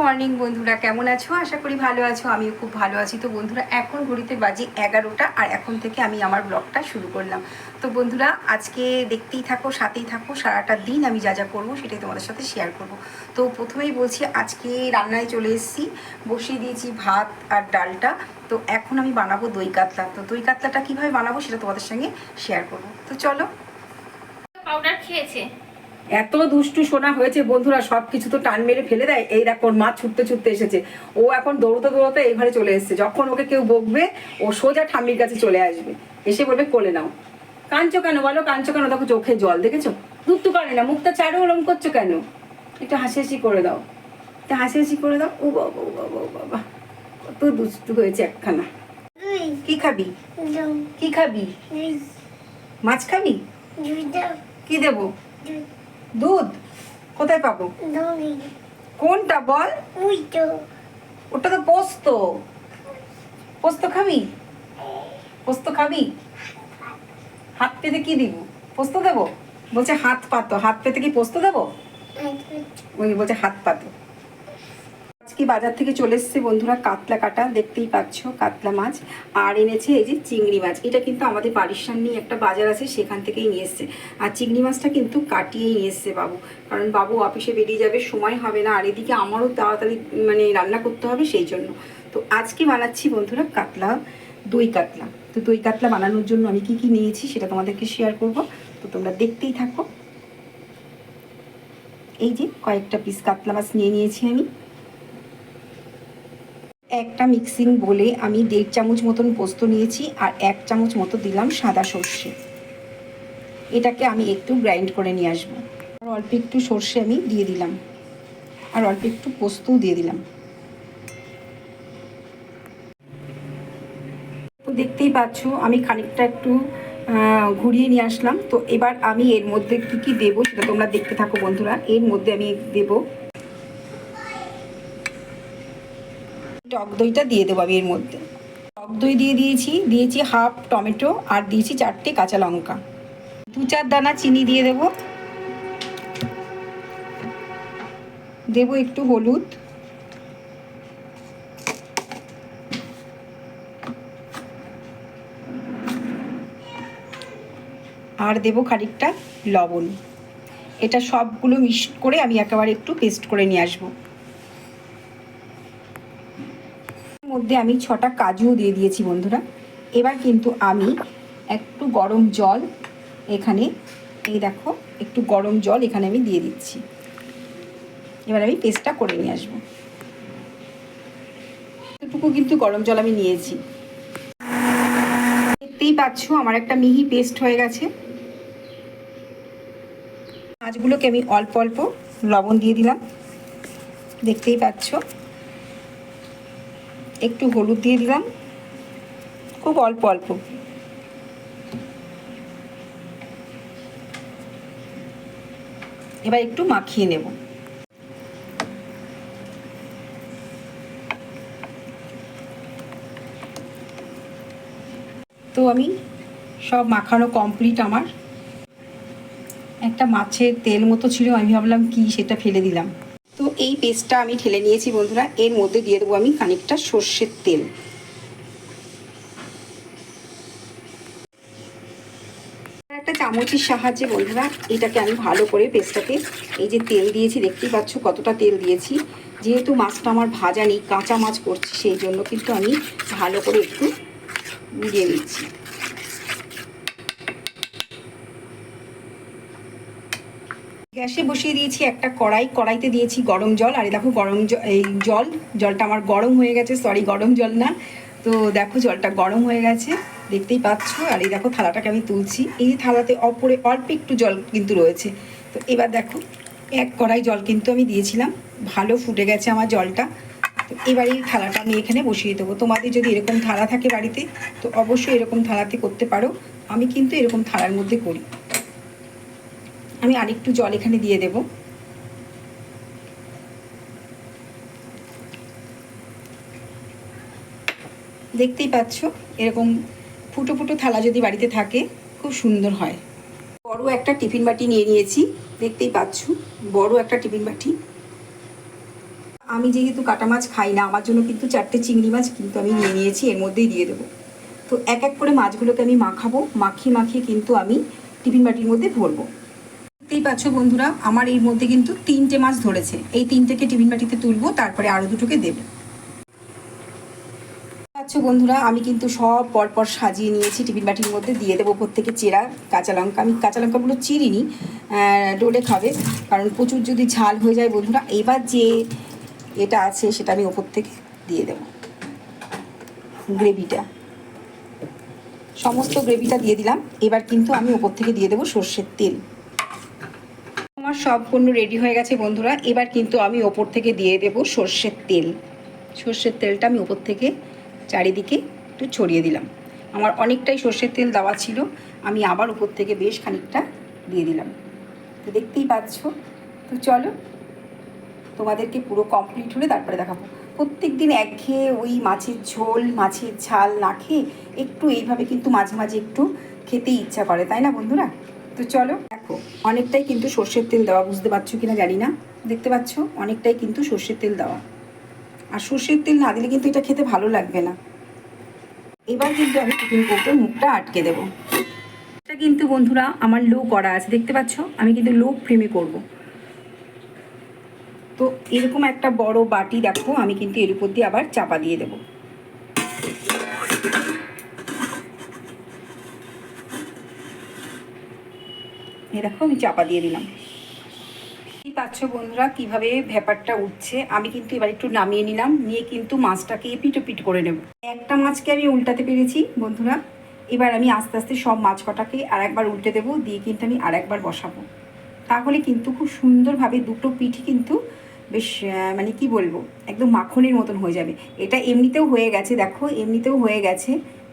Morning বন্ধুরা। কেমন আছো? আশা করি ভালো আছো। আমিও খুব ভালো আছি। তো বন্ধুরা, এখন ঘড়িতে বাজে এগারোটা আর এখন থেকে আমি আমার ব্লগটা শুরু করলাম। তো বন্ধুরা, আজকে দেখতেই থাকো, সাথেই থাকো, সারাটা দিন আমি যা যা করব সেটাই তোমাদের সাথে শেয়ার করব। তো প্রথমেই বলছি, আজকে রান্নায় চলে এসেছি। বসিয়ে দিয়েছি ভাত আর ডালটা। তো এখন আমি বানাবো দই কাতলা। তো দই কাতলাটা কীভাবে বানাবো সেটা তোমাদের সঙ্গে শেয়ার করব। তো চলো। পাউডার খেয়েছে। এত দুষ্টু সোনা হয়েছে বন্ধুরা সব কিছু তো টান মেরে ফেলে দেয়। এই দেখো মা ছুটতে ছুটতে এসেছে। ও এখন দৌড়তে দৌড়তে এই ঘরে চলে এসেছে। যখন ওকে কেউ বকবে ও সোজা ঠাম্মির কাছে চলে আসবে। এসে বলবে কোলে নাও। কাঁদছো কেন বলো? কাঁদছো কেন? দেখো চোখে জল দেখেছ? দুধ করে না মুখটা চারু ওরম করছ কেন? একটু হাসি হাসি করে দাও। একটু হাসি হাসি করে দাও? ও বাবা ও বাবা ও বাবা কত দুষ্টু হয়েছে একখানা। কি খাবি? কি খাবি? মাছ খাবি? কি দেবো? দুধ? কোথায় পাবো? কোনটা বল? ওটা তো পোস্ত। পোস্ত খাবি? পোস্ত খাবি? হাত পেতে কি দিব? পোস্ত দেবো? বলছে হাত পাতো। হাত পেতে কি পোস্ত দেবো? ওই বলছে হাত পাতো। আজকে বাজার থেকে চলে এসেছে বন্ধুরা, কাতলা কাটা, দেখতেই পাচ্ছ, কাতলা মাছ। আর এনেছে এই যে চিংড়ি মাছ। এটা কিন্তু আমাদের বাড়ির সামনেই একটা বাজার আছে, সেখান থেকেই নিয়ে এসছে। আর চিংড়ি মাছটা কিন্তু কাটিয়েই নিয়ে এসছে বাবু। কারণ বাবু অফিসে বেরিয়ে যাবে, সময় হবে না। আর এদিকে আমারও তাড়াতাড়ি মানে রান্না করতে হবে সেই জন্য। তো আজকে বানাচ্ছি বন্ধুরা কাতলা, দই কাতলা। তো দই কাতলা বানানোর জন্য আমি কি কি নিয়েছি সেটা তোমাদেরকে শেয়ার করব। তো তোমরা দেখতেই থাকো। এই যে কয়েকটা পিস কাতলা মাছ নিয়ে নিয়েছি আমি। একটা মিক্সিং বলে আমি দেড় চামচ মতন পোস্ত নিয়েছি আর এক চামচ মতো দিলাম সাদা সর্ষে। এটাকে আমি একটু গ্রাইন্ড করে নিয়ে আসব। আর অল্প একটু সর্ষে আমি দিয়ে দিলাম। আর অল্প একটু পোস্তও দিয়ে দিলাম। তো দেখতেই পাচ্ছ, আমি খানিকটা একটু ঘুরিয়ে নিয়ে আসলাম। তো এবার আমি এর মধ্যে কি কি দেবো সেটা তোমরা দেখতে থাকো বন্ধুরা। এর মধ্যে আমি দেবো টক দইটা দিয়ে দেবো আমি এর মধ্যে। টক দই দিয়ে দিয়েছি দিয়েছি হাফ টমেটো আর দিয়েছি চারটে কাঁচা লঙ্কা। দু চার দানা চিনি দিয়ে দেব। দেব একটু হলুদ। আর দেব খানিকটা লবণ। এটা সবগুলো মিক্স করে আমি একেবারে একটু পেস্ট করে নিয়ে আসব এর মধ্যে আমি ছটা কাজুও দিয়ে দিয়েছি বন্ধুরা। এবার কিন্তু আমি একটু গরম জল এখানে, এই দেখো, একটু গরম জল এখানে আমি দিয়ে দিচ্ছি। এবার আমি পেস্টটা করে নিয়ে আসব। এটুকু কিন্তু গরম জল আমি নিয়েছি। দেখতেই পাচ্ছ, আমার একটা মিহি পেস্ট হয়ে গেছে। মাছগুলোকে আমি অল্প অল্প লবণ দিয়ে দিলাম। দেখতেই পাচ্ছ। একটু হলুদ দিয়ে দিলাম। খুব অল্প অল্প। এবার একটু মাখিয়ে নেব। তো আমি সব মাখানো কমপ্লিট আমার। একটা মাছের তেল মতো ছিল, আমি ভাবলাম কি সেটা ফেলে দিলাম। এই পেস্টটা আমি ঢেলে নিয়েছি, বন্ধুরা। এর মধ্যে দিয়ে দেবো আমি খানিকটা সর্ষের তেল। একটা চামচের সাহায্যে, বন্ধুরা, এটাকে আমি ভালো করে পেস্টটাকে এই যে তেল দিয়েছি, দেখতেই পাচ্ছ কতটা তেল দিয়েছি। যেহেতু মাছটা আমার ভাজা নেই, কাঁচা মাছ করছি, সেই জন্য কিন্তু আমি ভালো করে একটু দিয়ে নিচ্ছি। গ্যাসে বসিয়ে দিয়েছি একটা কড়াই। কড়াইতে দিয়েছি গরম জল। আর দেখো গরম এই জল, জলটা আমার গরম হয়ে গেছে। সরি গরম জল না। তো দেখো জলটা গরম হয়ে গেছে। দেখতেই পাচ্ছ। আর এই দেখো থালাটাকে আমি তুলছি। এই থালাতে অপরে অল্প একটু জল কিন্তু রয়েছে। তো এবার দেখো এক কড়াই জল কিন্তু আমি দিয়েছিলাম। ভালো ফুটে গেছে আমার জলটা। তো এবার এই থালাটা আমি এখানে বসিয়ে দেবো। তোমাদের যদি এরকম থালা থাকে বাড়িতে, তো অবশ্যই এরকম থালাতে করতে পারো। আমি কিন্তু এরকম থালার মধ্যে করি। আমি আরেকটু জল এখানে দিয়ে দেব। দেখতেই পাচ্ছ, এরকম ফুটো ফুটো থালা যদি বাড়িতে থাকে, খুব সুন্দর হয়। বড় একটা টিফিন বাটি নিয়ে নিয়েছি, দেখতেই পাচ্ছ, বড় একটা টিফিন বাটি। আমি যেহেতু কাটা মাছ খাই না, আমার জন্য কিন্তু চারটে চিংড়ি মাছ কিন্তু আমি নিয়ে নিয়েছি, এর মধ্যেই দিয়ে দেবো। তো এক এক করে মাছগুলোকে আমি মাখাবো, মাখিয়ে মাখিয়ে কিন্তু আমি টিফিন বাটির মধ্যে ভরবো। দেখতেই পাচ্ছ বন্ধুরা, আমার এর মধ্যে কিন্তু তিনটে মাছ ধরেছে। এই তিনটেকে টিফিন বাটিতে তুলবো, তারপরে আরও দুটোকে দেবো। আচ্ছা বন্ধুরা, আমি কিন্তু সব পরপর সাজিয়ে নিয়েছি, টিফিন বাটির মধ্যে দিয়ে দেবো থেকে চেরা, কাঁচা লঙ্কা। আমি কাঁচা লঙ্কাগুলো চিরিনি ডোলে খাবে, কারণ প্রচুর যদি ঝাল হয়ে যায় বন্ধুরা, এবার যে এটা আছে সেটা আমি ওপর থেকে দিয়ে দেবো। গ্রেভিটা। সমস্ত গ্রেভিটা দিয়ে দিলাম, এবার কিন্তু আমি ওপর থেকে দিয়ে দেবো সর্ষের তেল। আমার সব পণ্য রেডি হয়ে গেছে, বন্ধুরা। এবার কিন্তু আমি ওপর থেকে দিয়ে দেবো সর্ষের তেল। সর্ষের তেলটা আমি ওপর থেকে চারিদিকে একটু ছড়িয়ে দিলাম। আমার অনেকটাই সর্ষের তেল দেওয়া ছিল, আমি আবার উপর থেকে বেশ খানিকটা দিয়ে দিলাম। তো দেখতেই পাচ্ছ? তো চলো, তোমাদেরকে পুরো কমপ্লিট হলে তারপরে দেখাবো। প্রত্যেক দিন একঘেয়ে ওই মাছের ঝোল, মাছের ঝাল না খেয়ে একটু এইভাবে কিন্তু মাঝে মাঝে একটু খেতে ইচ্ছা করে, তাই না বন্ধুরা? তো চলো। দেখো, অনেকটাই কিন্তু সর্ষের তেল দেওয়া, বুঝতে পারছ কিনা জানি না। দেখতে পাচ্ছ? অনেকটাই কিন্তু সর্ষের তেল দেওয়া। আর সর্ষের তেল না দিলে কিন্তু এটা খেতে ভালো লাগবে না। এবার কিন্তু আমি টিফিন কৌটোর মুখটা আটকে দেবো। এটা কিন্তু বন্ধুরা আমার লো করা আছে, দেখতে পাচ্ছ? আমি কিন্তু লো ফ্রেমে করব। তো এরকম একটা বড় বাটি দেখো, আমি কিন্তু এর উপর দিয়ে আবার চাপা দিয়ে দেবো। এ দেখো আমি চাপা দিয়ে দিলাম। পাচ্ছ বন্ধুরা কীভাবে ভ্যাপারটা উঠছে, আমি কিন্তু এবার একটু নামিয়ে নিলাম, নিয়ে কিন্তু মাছটাকে এপিট ওপিট করে নেব। একটা মাছকে আমি উল্টাতে পেরেছি বন্ধুরা, এবার আমি আস্তে আস্তে সব মাছ কটাকে আর একবার উল্টে দেবো, দিয়ে কিন্তু আমি আর একবার বসাবো। তাহলে কিন্তু খুব সুন্দরভাবে দুটো পিঠি কিন্তু বেশ মানে কি বলব, একদম মাখনের মতন হয়ে যাবে। এটা এমনিতেও হয়ে গেছে, দেখো, এমনিতেও হয়ে গেছে।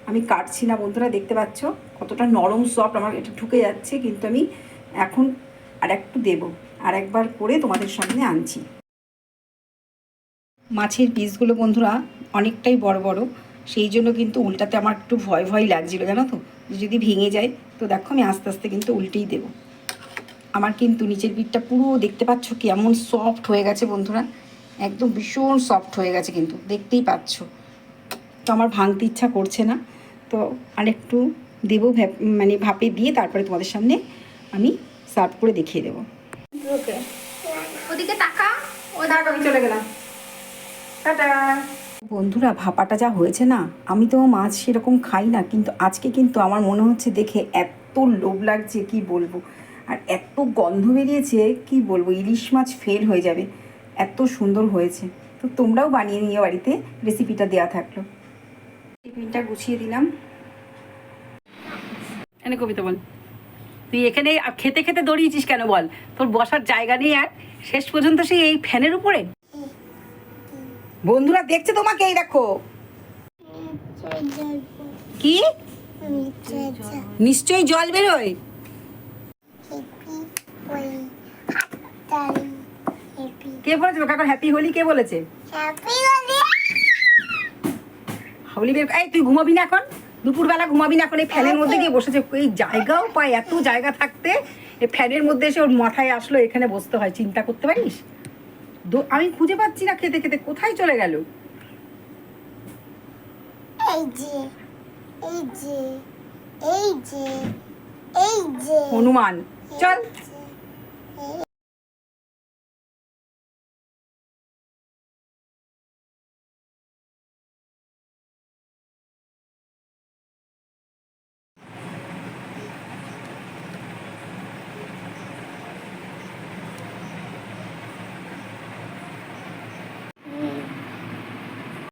আমি কাটছি না বন্ধুরা, দেখতে পাচ্ছ? কতটা নরম সফট আমার এটা ঢুকে যাচ্ছে, কিন্তু আমি এখন আর একটু দেবো আর একবার করে তোমাদের সামনে আনছি। মাছের পিসগুলো বন্ধুরা অনেকটাই বড় বড়, সেই জন্য কিন্তু উল্টাতে আমার একটু ভয় ভয় লাগছিল, জানো তো? যদি ভেঙে যায়, তো দেখো আমি আস্তে আস্তে কিন্তু উল্টেই দেবো। আমার কিন্তু নিচের পিঠটা পুরো দেখতে পাচ্ছ কেমন সফট হয়ে গেছে বন্ধুরা, একদম ভীষণ সফট হয়ে গেছে কিন্তু, দেখতেই পাচ্ছ। তো আমার ভাঙতে ইচ্ছা করছে না, তো আরেকটু দেবো মানে ভাপে দিয়ে তারপরে তোমাদের সামনে আমি সার্ভ করে দেখিয়ে দেবো। ওদিকে তাকা। ও থাক আমি চলে গেলাম। টাটা। বন্ধুরা ভাপাটা যা হয়েছে না আমি তো মাছ সেরকম খাই না কিন্তু আজকে কিন্তু আমার মনে হচ্ছে দেখে এত লোভ লাগছে কি বলব? আর এত গন্ধ বেরিয়েছে কি বলব ইলিশ মাছ ফেল হয়ে যাবে। এত সুন্দর হয়েছে। তো তোমরাও বানিয়ে নিয়ে বাড়িতে রেসিপিটা দেওয়া থাকল। টিফিনটা গুছিয়ে দিলাম। এনে কবিতা বল। তুই এখানে খেতে খেতে দৌড়িয়েছিস কেন বল? তোর বসার জায়গা নেই আর শেষ পর্যন্ত সেই এই ফ্যানের উপরে। বন্ধুরা দেখছে তোমাকে এই দেখো। কি? নিশ্চয়ই জল বেরোয়। কে বলেছে? কাকা হ্যাপি হোলি কে বলেছে? হাউলি বের এই তুই ঘুমাবি না এখন? দুপুরবেলা ঘুমাবি না এখন এই ফ্যানের মধ্যে গিয়ে বসেছে। এই জায়গাও পায় এত জায়গা থাকতে এই ফ্যানের মধ্যে এসে ওর মাথায় আসলো এখানে বসতে হয় চিন্তা করতে পারিস? আমি খুঁজে পাচ্ছি না খেতে খেতে কোথায় চলে গেল? এই যে এই যে এই যে এই যে হনুমান চল।